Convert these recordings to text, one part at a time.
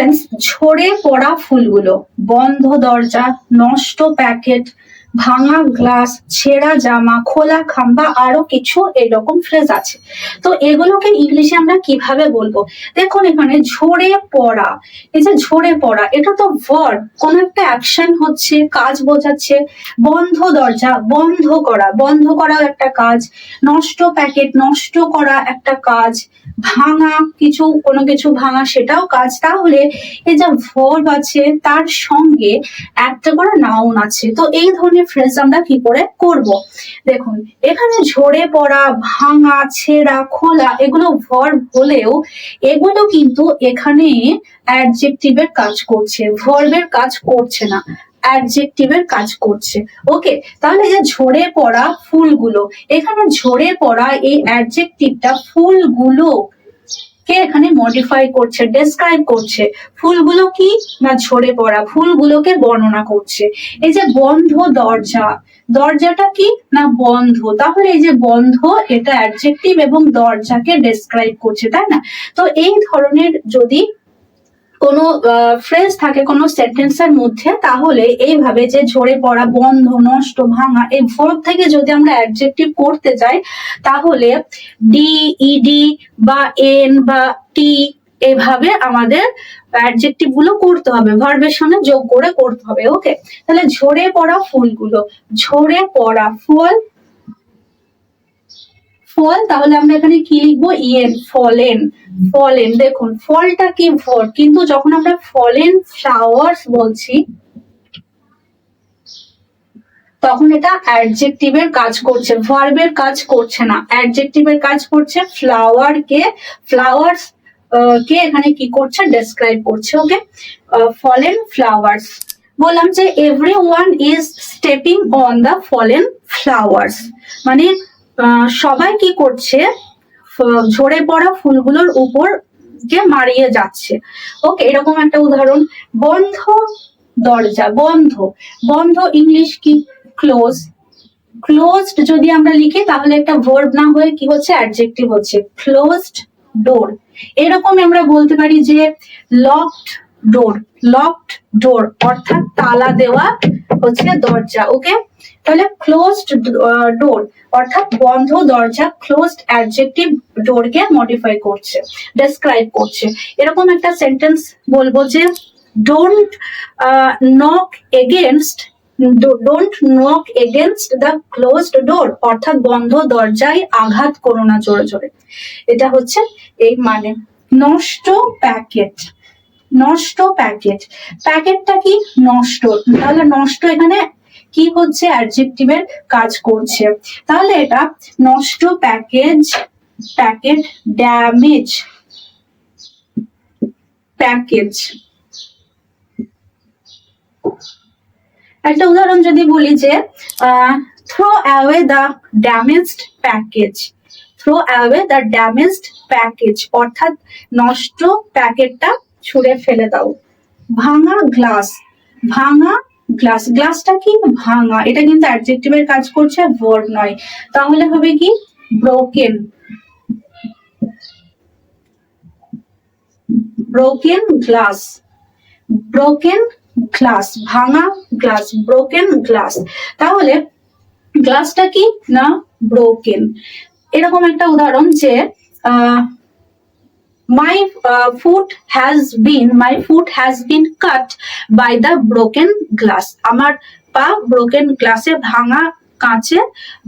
Friends ঝরে পড়া ফুলগুলো বন্ধ দরজা নষ্ট প্যাকেট ভাঙা গ্লাস ছেঁড়া জামা, খোলা খাম্বা, আরও কিছু এরকম ফ্রেজ আছে। তো এগুলোকে ইংলিশে আমরা কীভাবে বলব? দেখুন এখানে ঝরে পড়া। এই যে ঝরে পড়া, এটা তো ভার্ব কোন একটা অ্যাকশন হচ্ছে, কাজ বোঝাচ্ছে, বন্ধ দরজা, বন্ধ করা, বন্ধ করাও একটা কাজ, নষ্ট প্যাকেট নষ্ট করা একটা কাজ, ভাঙা কিছু, কোনো কিছু ভাঙা সেটাও কাজ। তাহলে এই যে ভার্ব আছে, তার সঙ্গে একটা করে নাউন আছে। তো এই ধরনের ফ্রেজ আমরা কি করে করব? দেখুন, এখানে ঝরে পড়া, ভাঙা, ছেঁড়া, খোলা, এগুলো ভার্ব হলেও এগুলো কিন্তু এখানে অ্যাডজেক্টিভের কাজ করছে। ভার্বের কাজ করছে না অ্যাডজেক্টিভের কাজ করছে। ওকে তাহলে যে ঝরে পড়া ফুলগুলো, এখানে ঝরে পড়া এই অ্যাডজেক্টিভটা ফুলগুলো কে এখানে মডিফাই করছে ডেসক্রাইব করছে? ফুলগুলো কি না ঝরে পড়া? ফুলগুলোকে বর্ণনা করছে। এই যে বন্ধ দরজা, দরজাটা কি না বন্ধ? তাহলে এই যে বন্ধ, এটা অ্যাডজেক্টিভ এবং দরজাকে ডেসক্রাইব করছে, তাই না? তো এই ধরনের যদি কোনো ফ্রেজ থাকে কোনো সেন্টেন্সের মধ্যে, তাহলে এইভাবে যে ঝরে পড়া, বন্ধ, নষ্ট, ভাঙা, এই ভার্ব থেকে যদি আমরা অ্যাডজেক্টিভ করতে যাই, তাহলে ডি ইডি বা এন বা টি এভাবে আমাদের অ্যাডজেক্টিভগুলো করতে হবে ভার্বের সঙ্গে যোগ করে করতে হবে ওকে তাহলে ঝরে পড়া ফুলগুলো, ঝরে পড়া ফুল ফল, তাহলে আমরা এখানে কি লিখব? ইয়েন ফলেন ফলেন দেখুন, ফলটা কি ফল কিন্তু যখন আমরা ফলেন ফ্লাওয়ার্স বলছি, তখন এটা অ্যাডজেক্টিভের কাজ করছে ভার্বের কাজ করছে না। অ্যাডজেক্টিভের কাজ করছে ফ্লাওয়ার কে ফ্লাওয়ার্স কে এখানে কি করছে? ডেসক্রাইব করছে ওকে ফলেন ফ্লাওয়ার্স বললাম যে every one is stepping on the fallen flowers মানে সবাই কি করছে? ঝরে পড়া ফুলগুলোর উপর কে মারিয়ে যাচ্ছে। ওকে, এরকম একটা উদাহরণ। বন্ধ দরজা, বন্ধ। বন্ধ ইংলিশ কি? ক্লোজ ক্লোজড যদি আমরা লিখি, তাহলে একটা ভার্ব না হয়ে কি হচ্ছে? অ্যাডজেক্টিভ হচ্ছে। ক্লোজড ডোর এরকম আমরা বলতে পারি যে লকড ডোর লকড ডোর অর্থাৎ তালা দেওয়া হচ্ছে দরজা ওকে তাহলে ক্লোজড ডোর অর্থাৎ বন্ধ দরজা ক্লোজড অ্যাডজেক্টিভ ডোরকে মডিফাই করছে ডেসক্রাইব করছে। এরকম একটা সেন্টেন্স বলব যে don't knock against don't knock against the closed door অর্থাৎ বন্ধ দরজায় আঘাত করো না জোরে জোরে। এটা হচ্ছে এই মানে নষ্ট প্যাকেট নষ্ট প্যাকেট প্যাকেটটা কি? নষ্ট। তাহলে নষ্ট এখানে কি হচ্ছে? অ্যাডজেক্টিভের কাজ করছে। তাহলে এটা নষ্ট প্যাকেজ প্যাকেট ড্যামেজ প্যাকেজ একটা উদাহরণ যদি বলি যে throw away the damaged package throw away the damaged package অর্থাৎ নষ্ট প্যাকেটটা ছুঁড়ে ফেলে দাও। ভাঙা গ্লাস ভাঙা গ্লাস গ্লাসটা কি? ভাঙা। এটা কিন্তু অ্যাডজেক্টিভের কাজ করছে ভার্ব নয়। তাহলে হবে কি? Broken broken glass broken glass ভাঙা গ্লাস ব্রোকেন গ্লাস তাহলে গ্লাসটা কি? না ব্রোকেন এরকম একটা উদাহরণ যে my foot has been my foot has been cut by the broken glass আমার পা ব্রোকেন গ্লাসে ভাঙা কাঁচে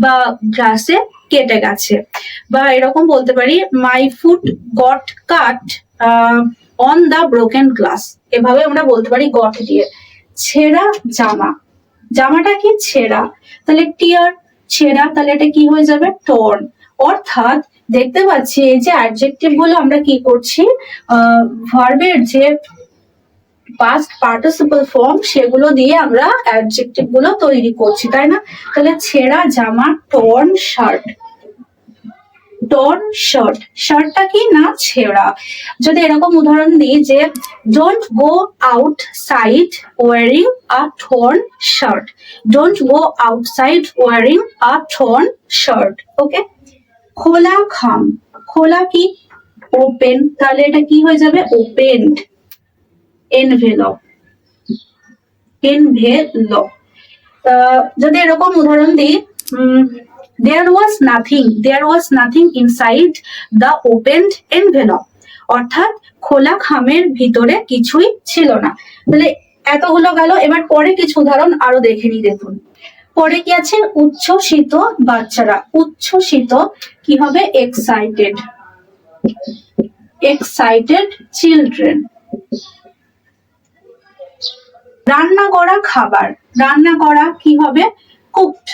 বা গ্লাসে কেটে গেছে। বা এরকম বলতে পারি my foot got cut on the broken glass এভাবে আমরা বলতে পারি গট দিয়ে। ছেঁড়া জামা। জামাটা কি? ছেঁড়া। তাহলে টিয়ার ছেঁড়া, তাহলে এটা কি হয়ে যাবে? টর্ন অর্থাৎ দেখতে পাচ্ছি এই যে অ্যাডজেক্টিভগুলো আমরা কি করছি? ভার্বের যে পাস্ট পার্টিসিপল ফর্ম সেগুলো দিয়ে আমরা অ্যাডজেক্টিভগুলো তৈরি করছি, তাই না? তাহলে ছেঁড়া জামা টর্ন শার্ট টর্ন শার্ট শার্টটা কি না ছেঁড়া? যদি এরকম উদাহরণ দিই যে don't go outside wearing a torn shirt don't go outside wearing a torn shirt okay খোলা খাম। খোলা কি? ওপেন তাহলে এটা কি হয়ে যাবে? ওপেন এনভেলপ এনভেলপ যদি এরকম উদাহরণ দিই there was nothing there was nothing inside the opened envelope অর্থাৎ খোলা খামের ভিতরে কিছুই ছিল না। তাহলে এতগুলো গেল। এবার পরে কিছু উদাহরণ আরও দেখে নি দেখুন। পরে কি আছে? উচ্ছ্বসিত বাচ্চারা। উচ্ছ্বসিত কি হবে? এক্সাইটেড এক্সাইটেড চিলড্রেন রান্না করা খাবার। রান্না করা কি হবে? কুকড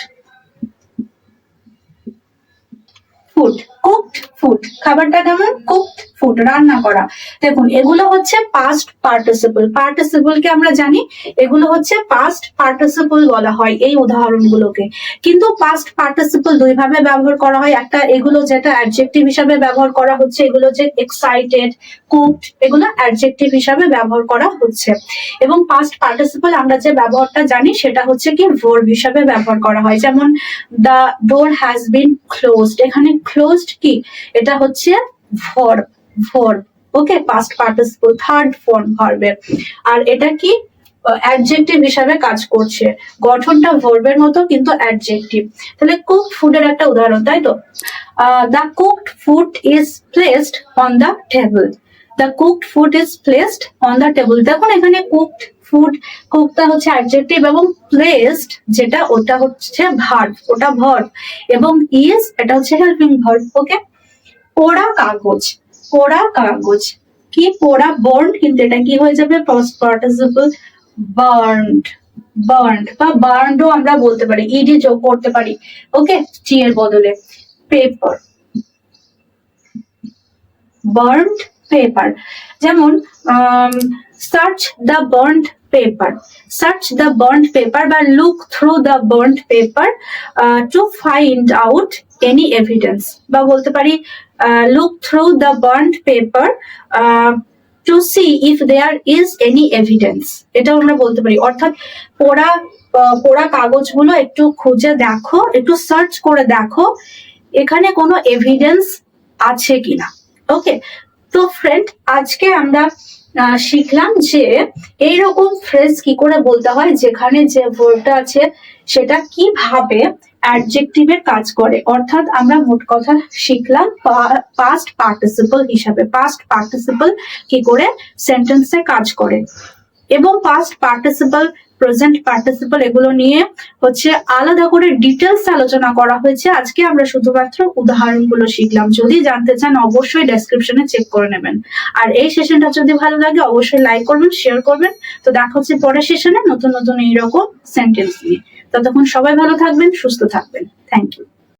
ফুড কুকড ফুড খাবারটা কেমন? কুকড ফুড রান্না করা। দেখুন, এগুলো হচ্ছে পাস্ট পার্টিসিপল পার্টিসিপল কে আমরা জানি, এগুলো হচ্ছে পাস্ট পার্টিসিপল বলা হয় এই উদাহরণগুলোকে। কিন্তু পাস্ট পার্টিসিপল দুই ভাবে ব্যবহার করা হয়। একটা, এগুলো যেটা অ্যাডজেক্টিভ হিসাবে ব্যবহার করা হচ্ছে, এগুলো যে এক্সাইটেড কুকড এগুলো অ্যাডজেক্টিভ হিসাবে ব্যবহার করা হচ্ছে। এবং পাস্ট পার্টিসিপল আমরা যে ব্যবহারটা জানি, সেটা হচ্ছে কি ভার্ব হিসাবে ব্যবহার করা হয়। যেমন the door has been closed এখানে ক্লোজড কি এটা হচ্ছে verb verb okay past participle third form ভার্বের আর এটা কি? অ্যাডজেক্টিভ হিসাবে কাজ করছে। গঠনটা ভার্বের মতো, কিন্তু অ্যাডজেক্টিভ তাহলে কুক ফুডের একটা উদাহরণ, তাই তো? The cooked food is placed on the table the cooked food is placed on the table দেখুন, এখানে কুকড ফুড কুকটা হচ্ছে অ্যাডজেক্টিভ এবং প্লেসড যেটা ওটা হচ্ছে ভার্ব ওটা ভার্ব এবং ইজ এটা হচ্ছে হেল্পিং ভার্ব ওকে পোড়া কাগজ পোড়া কাগজ। কি পোড়া বর্ন কিন্তু এটা কি হয়ে যাবে? পার্টিসিপল বার্নড বার্নড বা বার্নডও আমরা বলতে পারি ইডি যোগ করতে পারি ওকে টি এর বদলে। পেপার বার্নড পেপার যেমন search the burned paper search the burned paper বা look through the burned paper to find out any evidence বা বলতে পারি look through the burned paper to see if there is any evidence এটা আমরা বলতে পারি। অর্থাৎ পোড়া পোড়া কাগজগুলো একটু খুঁজে দেখো, একটু সার্চ করে দেখো, এখানে কোনো এভিডেন্স আছে কিনা। ওকে তো ফ্রেন্ড আজকে আমরা শিখলাম যে এইরকম ফ্রেজ কি করে বলতে হয়, যেখানে যে ভার্বটা আছে সেটা কীভাবে অ্যাডজেক্টিভের কাজ করে। অর্থাৎ আমরা মোট কথা শিখলাম পাস্ট পার্টিসিপল হিসাবে। পাস্ট পার্টিসিপল কি করে সেন্টেন্সে কাজ করে। এবং পাস্ট পার্টিসিপল প্রেজেন্ট পার্টিসিপাল এগুলো নিয়ে হচ্ছে আলাদা করে ডিটেলস আলোচনা করা হয়েছে। আজকে আমরা শুধুমাত্র উদাহরণগুলো শিখলাম। যদি জানতে চান, অবশ্যই ডেসক্রিপশনে চেক করে নেবেন। আর এই সেশনটা যদি ভালো লাগে, অবশ্যই লাইক করবেন শেয়ার করবেন। তো দেখা হচ্ছে পরের সেশনে নতুন নতুন এইরকম সেন্টেন্স নিয়ে। ততক্ষণ সবাই ভালো থাকবেন, সুস্থ থাকবেন। Thank you